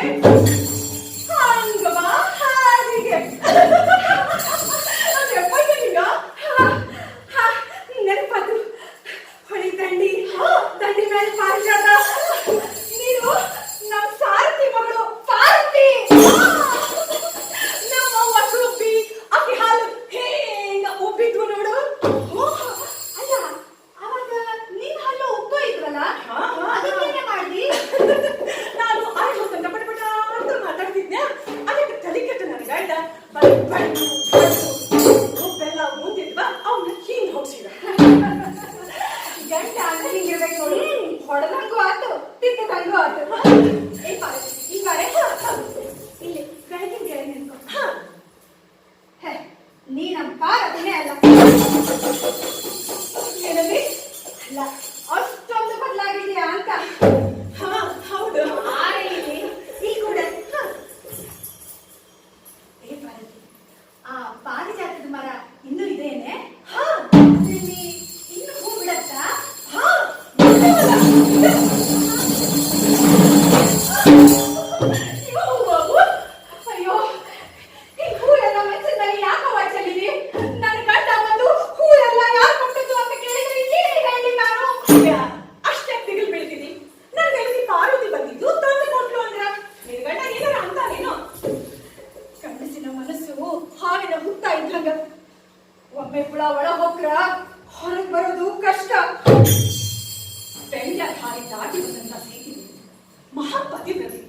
Bye. ಒಮ್ಮೆ ಹುಳ ಒಳ ಹೋಗ್ರ ಹೊರಗೆ ಬರೋದು ಕಷ್ಟ. ದಾಟಿ ಬಂದಂತ ಸೀತೆ ಮಹಾಪತಿವ್ರತಿ.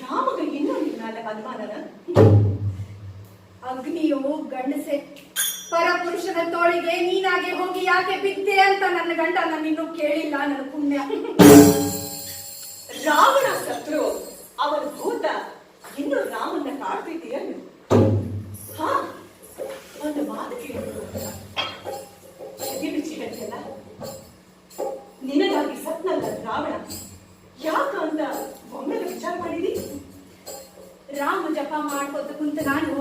ರಾಮಗ ಇನ್ನೂ ಅನುಮಾನನ? ಅಗ್ನಿಯು ಗಂಡಸೆ, ಪರಪುರುಷನ ತೋಳಿಗೆ ನೀನಾಗೆ ಹೋಗಿ ಯಾಕೆ ಬಿದ್ದೆ ಅಂತ ನನ್ನ ಗಂಡ ನನ್ನಿನ್ನೂ ಕೇಳಿಲ್ಲ ನನ್ನ ಪುಣ್ಯ. ರಾವಣ ಸತ್ರು ಅವನ ಭೂತ, ಇನ್ನು ರಾಮನ್ನ ಕಾಡ್ತಿದ್ದೀಯನು ಹಾ, ಒಂದು ಮಾತು ಕೇಳಿದ್ರು ಬಿಚ್ಚಿ ಹೇಳ್ತಿಯಲ್ಲ? ಕುಂತ ನಾನು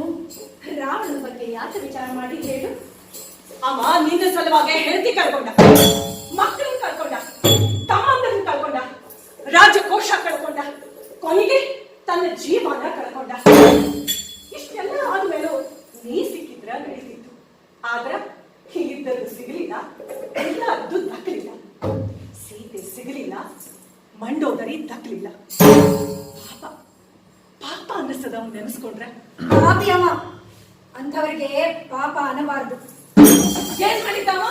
ರಾವಣನ ಬಗ್ಗೆ ಯಾಕೆ ವಿಚಾರ ಮಾಡಿ ಹೇಳು? ಅಮ್ಮ, ನಿನ್ನ ಸಲುವಾಗಿ ಹೆಂಡತಿ ಕಳ್ಕೊಂಡ ಮಕ್ಕಳನ್ನ ಕಳ್ಕೊಂಡ ತಮ್ಮಂದರನ್ನ ಕಳ್ಕೊಂಡ ರಾಜಕೋಶ ಕಳ್ಕೊಂಡ ಕೊನೆಗೆ ತನ್ನ ಜೀವನ ಕಳ್ಕೊಂಡ. ಇಷ್ಟೆಲ್ಲ ಆದ್ಮೇಲೂ ನೀ ಸಿಕ್ಕಿದ್ರ ನಡೀತಿತ್ತು. ಆದ್ರ ಹೀಗಿದ್ದದ್ದು ಸಿಗಲಿಲ್ಲ. ಎಲ್ಲ ಅದ್ದು ದಕ್ಕಲಿಲ್ಲ ಸೀತೆ ಸಿಗಲಿಲ್ಲ. ಮಂಡೋದರಿ ದಕ್ಕಲಿಲ್ಲ ಪಾಪ. ಅನ್ನಿಸ್ತದ ಅವ್ನು ಪಾಪಿ ಅವ ಅಂಥವರಿಗೆ ಪಾಪ ಅನ್ನಬಾರದು ಏನ್ ಮಾಡಿದ್ದಾವ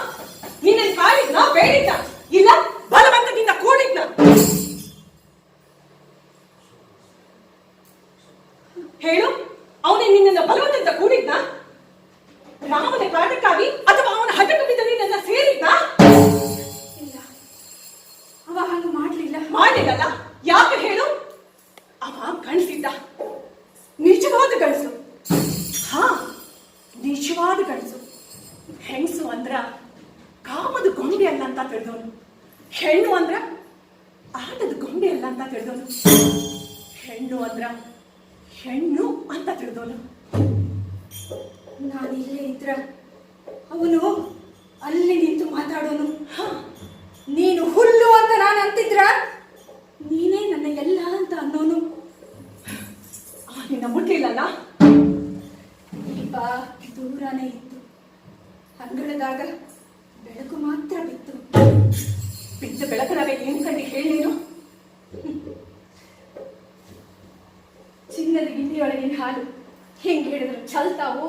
ನಿನ್ನ ನಾ ಬೇಡಿದ್ದ? ಇಲ್ಲ? ನಿಜವಾದ ಗಂಡಸು ಹೆಂಗಸು ಅಂದ್ರ ಕಾಮದ ಗೊಂಬೆ ಅಲ್ಲ ಅಂತ ತಿಳಿದವನು. ಹೆಣ್ಣು ಅಂದ್ರ ಆಟದ ಗೊಂಬೆ ಅಲ್ಲ ಅಂತ ತಿಳಿದವನು. ಹೆಣ್ಣು ಅಂದ್ರ ಹೆಣ್ಣು ಅಂತ ತಿಳಿದವನು. ನಾನು ಇಲ್ಲೇ ಇದ್ರ ಅವನು ಅಲ್ಲಿ ನಿಂತು ಮಾತಾಡೋನು. ಹಾ ನೀನು ಹುಲ್ಲು ಅಂತ ನಾನು ಅಂತಿದ್ರ ನೀನೇ ಬಿದ್ದ ಬೆಳಕನಾಗ ಏನ್ ಕಂಡು ಹೇಳಿ ನೀನು. ಚಿನ್ನದ ಗಿಂಡಿಯೊಳಗಿನ ಹಾಲು. ಹೆಂಗ್ ಹೇಳಿದ್ರು ಚಲ್ತಾವು?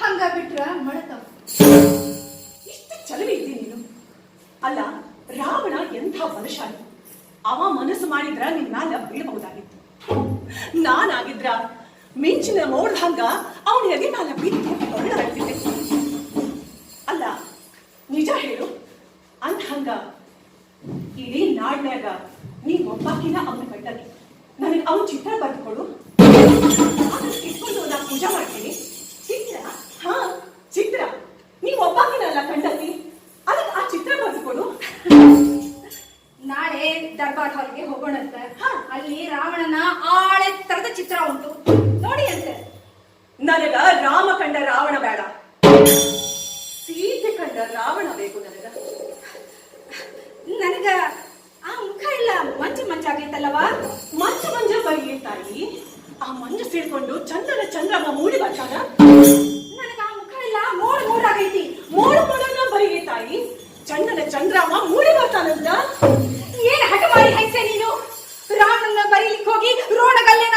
ಹಂಗ ಬಿಟ್ರ ಮಳತಾವು ಇಷ್ಟು ಚಲವಿ ಇದ್ದೀನಿ ನೀನು. ಅಲ್ಲ, ರಾವಣ ಎಂಥ ಬಲಶಾಲಿ. ಅವ ಮನಸ್ಸು ಮಾಡಿದ್ರ ನಿನ್ ಮ್ಯಾಲ ಬೀಳಬಹುದಾಗಿತ್ತು. ನಾನಾಗಿದ್ರ ಮಿಂಚಿನ ಮೋಡ್ದಂಗ ಅವನ ಎದೆ ಮ್ಯಾಲ ಬಿದ್ದು ಹೊರಳಾಡ್ತಿದ್ದೆ ಅಲ್ಲ ನಿಜ ಹೇಳು ಅಂದ್ಹಂಗ ಇಡೀ ನಾಡ್ನ್ಯಾಗ ನೀ ಒಬ್ಬಾಕಿನ ಅವನ ಗಂಡನಿ ನನಗೆ ಅವನ ಚಿತ್ರ ಬರ್ದುಕೊಡು ಇಟ್ಕೊಂಡು ನಾನು ಪೂಜೆ ಮಾಡ್ತೀನಿ. ಚಿತ್ರ? ಹಾ ಚಿತ್ರ. ನೀವು ಒಬ್ಬಾಕಿನಲ್ಲ ಕಂಡತಿ ಅದಕ್ಕೆ ಆ ಚಿತ್ರ ಬರ್ದುಕೊಡು ನಾಳೆ ದರ್ಬಾರ್ ಹಾಲ್ಗೆ ಹೋಗೋಣಂತೆ. ಹಾ. ಅಲ್ಲಿ ರಾವಣನ ಆಳೆತ್ತರದ ಚಿತ್ರ ಉಂಟು. ನೋಡಿ ಅಂತೆ. ನನಗ ರಾಮ ಕಂಡ ರಾವಣ ಬೇಡ. ಸೀತೆ ಕಂಡ ರಾವಣ ಬೇಕು ನನಗ. ನನಗ ಆ ಮುಖ ಇಲ್ಲ ಮಂಚು ಮಂಚಾಗೈತಲ್ಲವಾ ಆ ಮಂಜು ಸೇರ್ಕೊಂಡು ಚಂದ್ರನ ಚಂದ್ರಮ ಮೂಡಿ ಬರ್ತಾನ ನನಗ ಆ ಮುಖ ಇಲ್ಲ ಮೋಡ್ ಮೋಡಾಗೈತಿ. ಮೋಡ ಮೋಡನ ಬರೀ ತಾಯಿ. ಚಂದನ ಚಂದ್ರಮ್ಮ ಮೂಡಿ ಬರ್ತಾನಂತ. ಏನ್ ಹಠ ಮಾಡಿ ಹೈಸೆ ನೀನು? ರಾಮನ್ನ ಬರೀಲಿಕ್ಕೆ ಹೋಗಿ ರೋಣಗಲ್ಲೇನಾದ್ರೂ